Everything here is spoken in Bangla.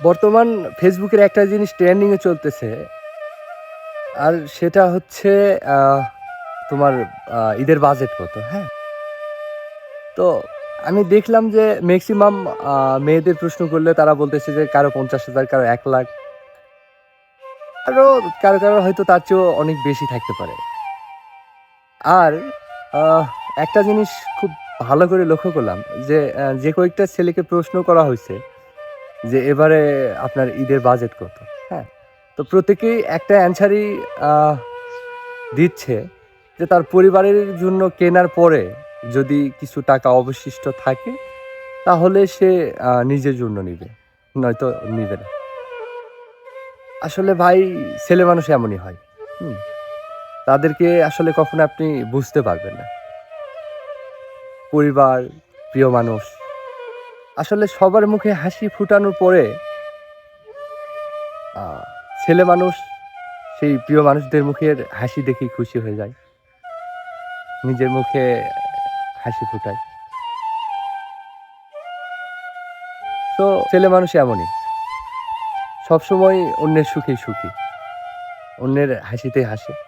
বর্তমান ফেসবুকের একটা জিনিস ট্রেন্ডিংয়ে চলতেছে, আর সেটা হচ্ছে তোমার ঈদের বাজেট কত হ্যাঁ? তো আমি দেখলাম যে ম্যাক্সিমাম মেয়েদের প্রশ্ন করলে তারা বলতেছে যে কারও পঞ্চাশ হাজার, কারও এক লাখ। আরও কারও কারও হয়তো তার চেয়েও অনেক বেশি থাকতে পারে। আর একটা জিনিস খুব ভালো করে লক্ষ্য করলাম যে যে কয়েকটা ছেলেকে প্রশ্ন করা হয়েছে যে এবারে আপনার ঈদের বাজেট কত? হ্যাঁ? তো প্রত্যেকেই একটা অ্যান্সারই দিচ্ছে যে তার পরিবারের জন্য কেনার পরে যদি কিছু টাকা অবশিষ্ট থাকে, তাহলে সে নিজের জন্য নিবে, নয়তো নিবে না। আসলে ভাই, ছেলে মানুষ এমনই হয় তাদেরকে আসলে কখনো আপনি বুঝতে পারবেন না। পরিবার, প্রিয় মানুষ আসলে সবার মুখে হাসি ফুটানোর পরে ছেলে মানুষ, সেই প্রিয় মানুষদের মুখের হাসি দেখেই খুশি হয়ে যায়। নিজের মুখে হাসি ফুটায়। তো ছেলে মানুষ এমনই। সবসময় অন্যের সুখে সুখী। অন্যের হাসিতে হাসে।